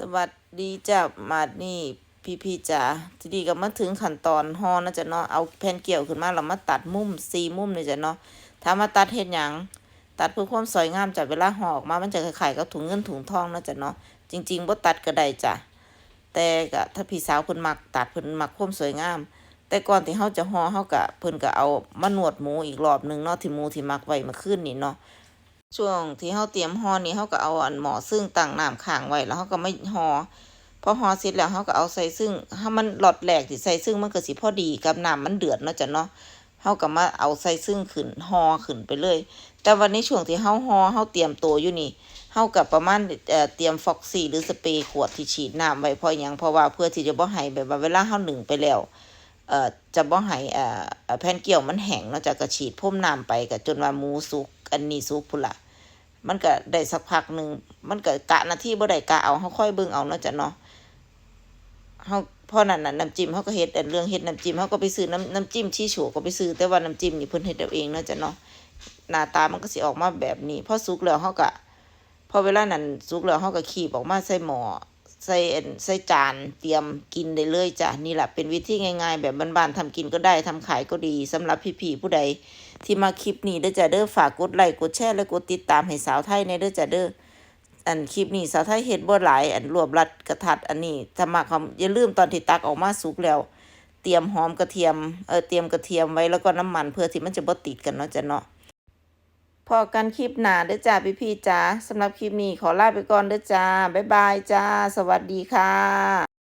สวัสดีจ้ามาดนี่พี่พี่ๆจ๋าทีนี้ก็มาถึงขั้นตอนห่อนะจ๊ะเนาะเอาแผ่นเกี่ยวขึ้นมาแล้วมาตัดมุมสี่มุมเลยจ้ะเนาะถ้ามาตัดเฮ็ดหยังตัดเพื่อความสวยงามจ้ะเวลาห่อออกมามันจะคล้ายๆกับถุงเงินถุงทองนะจ๊ะเนาะจริงๆบ่ตัดก็ได้จ้ะแต่ก็ถ้าพี่สาวเพิ่นมักตัดเพิ่นมักความสวยงาม แต่ก่อนที่เฮาจะห่อเฮาก็เพิ่นก็เอามาหนวดหมูอีกรอบหนึงเนาะที่หมูที่มักไว้มื่อคืนนี่เนาะ ช่วงที่เฮาเตรียมห่อนี่เฮาก็เอาอันหม้อซึ่งตั้งน้ำข้างไว้แล้วเฮาก็ไม่ห่อพอห่อเสร็จแล้วเฮาก็เอาใส่ซึ่งถ้ามันหลอดแหลกที่ใส่ซึ่งมันก็สิพอดีกับน้ำมันเดือดเนาะจ้ะเนาะเฮาก็มาเอาใส่ซึ่งขึ้นห่อขึ้นไปเลย แต่วันนี้ช่วงที่เฮาห่อเฮาเตรียมตัวอยู่นี่เฮากับประมาณเอ่อเตรียมฟอกซี่หรือสเปรย์ขวดที่ฉีดน้ำไว้พราะหยังเพราะว่าเพื่อที่จะบ่ให้แบบว่าเวลาเฮาหนึ่งไปแล้วเอ่อจะบ่ให้เอ่อแผ่นเกี่ยวมันแห้งเนาะจ้ะก็ฉีดพ่มน้ำไปก็จนว่าหมูสุกอันนี้สุกพุ่นล่ะ มันก็ได้สักพักหนึ่งมันก็กะหนาที่บ่ได้กะเอาเขาค่อยเบิ่งเอาเนาะจ้ะเนาะเขาพ่อนั่นน่ะน้ำจิ้มเขาก็เฮ็ดอันเรื่องเฮ็ดน้ำจิ้มเขาก็ไปซื้อน้ำน้ำจิ้มชี้โฉก็ไปซื้อแต่ว่าน้ำจิ้มนี่เพิ่นเฮ็ดเอาเองเนาะจ้ะเนาะหน้าตามันก็สิออกมาแบบนี้พอสุกแล้วเขาก็พอเวลานั้นสุกแล้วเขาก็ขีบออกมาใส่หม้อ ใส่ใส่จานเตรียมกินได้เลยจ้ะนี่แหละเป็นวิธีง่ายๆ แบบบ้านๆทำกินก็ได้ทำขายก็ดีสำหรับพี่ๆผู้ใด ที่มาคลิปนี้เด้อจ้ะเด้อฝากกดไลค์กดแชร์และกดติดตามให้สาวไทยในเด้อจ้ะเด้ออันคลิปนี้สาวไทยเฮ็ดบ่หลาย อันรวบรัดกระทัดอันนี้ถ้ามาคำอย่าลืมตอนที่ตักออกมาสุกแล้ว เตรียมหอมกระเทียมเออเตรียมกระเทียมไว้แล้วก็น้ำมันเพื่อที่มันจะบ่ติดกันเนาะจ้ะเนาะ พอกันคลิปหนาเด้อจ้าพี่พีจ้าสำหรับคลิปนี้ขอลาไปก่อนเด้อจ้า บ๊ายบายจ้า สวัสดีค่ะ